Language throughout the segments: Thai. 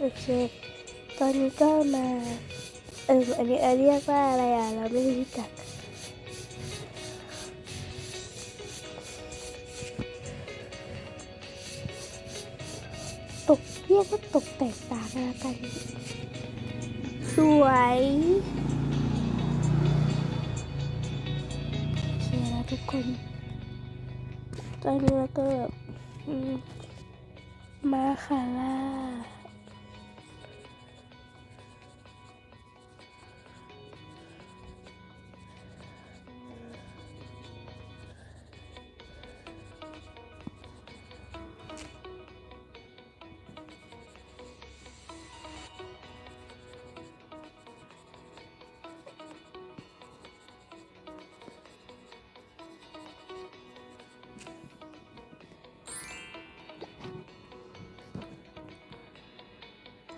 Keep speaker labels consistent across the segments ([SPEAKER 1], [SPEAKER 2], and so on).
[SPEAKER 1] โอเค ตอนนี้ก็มา เอออันนี้เรียกว่าอะไรอะ เราไม่รู้จัก ตกเรียกว่าตกแตกต่างกันกันสวยโอเคแล้วทุกคน ตอนนี้เราก็แบบมมาคาร่า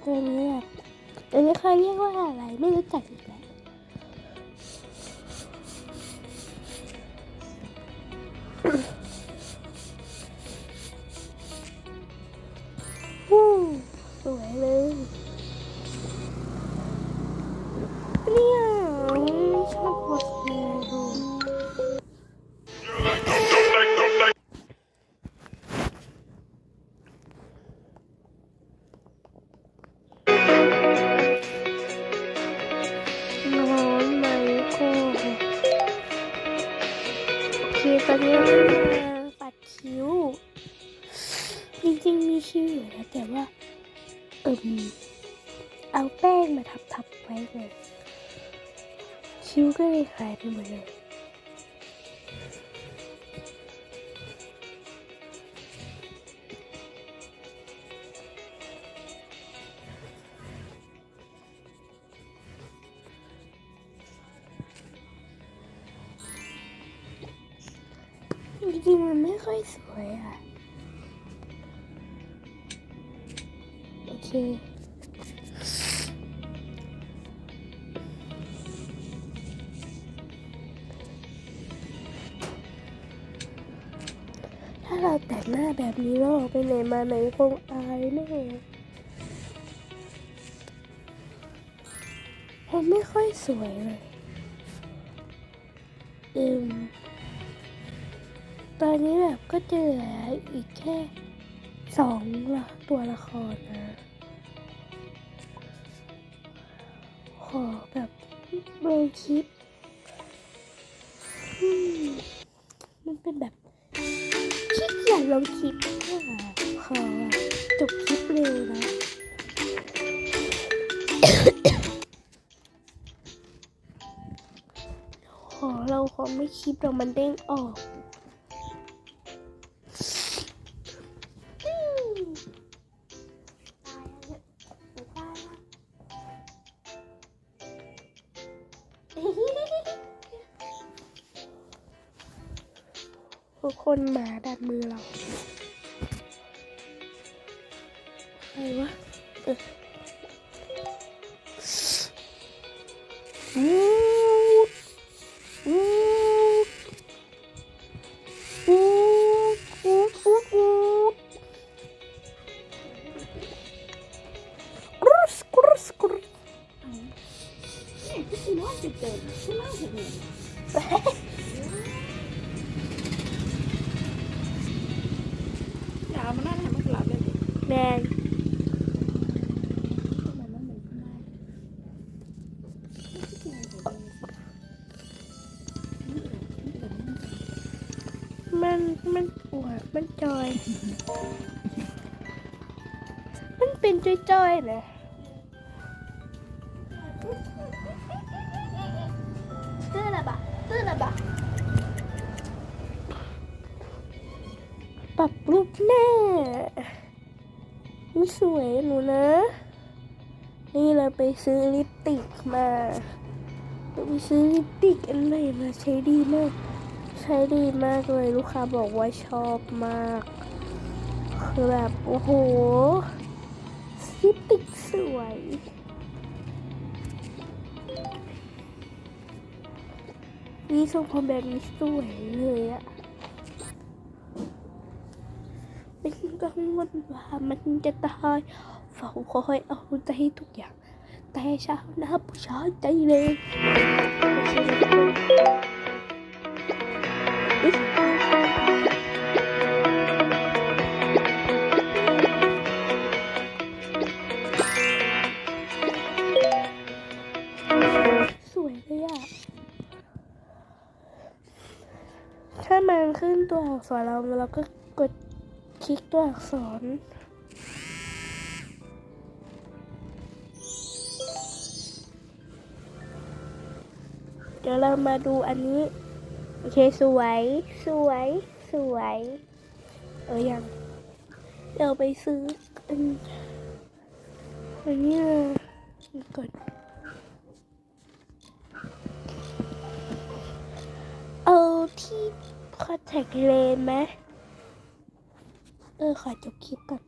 [SPEAKER 1] ตัวนี้แบบตัวนี้เขาเรียกว่าอะไรไม่รู้จัก ริงๆมีคิ้วอยู่นะแต่ว่าเอิมเอาแป้งมาทับทับๆไว้เลยคิ้วก็เลยหายไปหมดเลยจริงๆมันไม่ค่อยสวยอะ เคถ้าเราแต่งหน้าแบบนี้แล้วออกไปไหนมาไหนคงอายแน่มันไม่ค่อยสวยเลยอืมตอนนี้แบบก็เหลืออีกแค่สองตัวละครนะ ขอแบบลงคลิป มันเป็นแบบขี้เกียจลงคลิปอะขอจบคลิปเร็วนะขอเราขอไม่คลิปเรามันเด้งออก ทุกคนหมาดัดมือเราใครวะออวูดวูดวูดวูดวูดวูดกรุสกรุสกรุส
[SPEAKER 2] Si no, se te... Si no, se te... อย่าเอามานั่นให้มันกลับเลย
[SPEAKER 1] แมน
[SPEAKER 2] มันเหมือนข้างใน
[SPEAKER 1] มันมันปวดมันจอย มันเป็นจอยๆเลย สวยหนูนะ นี่เราไปซื้อลิปติกมาเราไปซื้อลิปติกอันใหม่มาใช้ดีมาก ใช้ดีมากเลยลูกค้าบอกว่าชอบมาก คือแบบโอ้โหลิปติกสวยนี่ทรงผมแบบนี้สวยเลยอะ กังวลว่ามันจะตายเฝ้าคอยเอาใจทุกอย่าง แต่เช้าน้าผู้ชายใจเลยไม่ใช่อุ๊ยสวยเลยอะ ถ้ามันขึ้นตัวอักษรเราเราก็กด คลิกตัวอักษร เดี๋ยวเรามาดูอันนี้ โอเค สวย สวย สวย เออยังเดี๋ยวไปซื้ออันอันนี้ก่อนเอาที่คอนแทคเลนไหม เออขอจบคลิปก่อน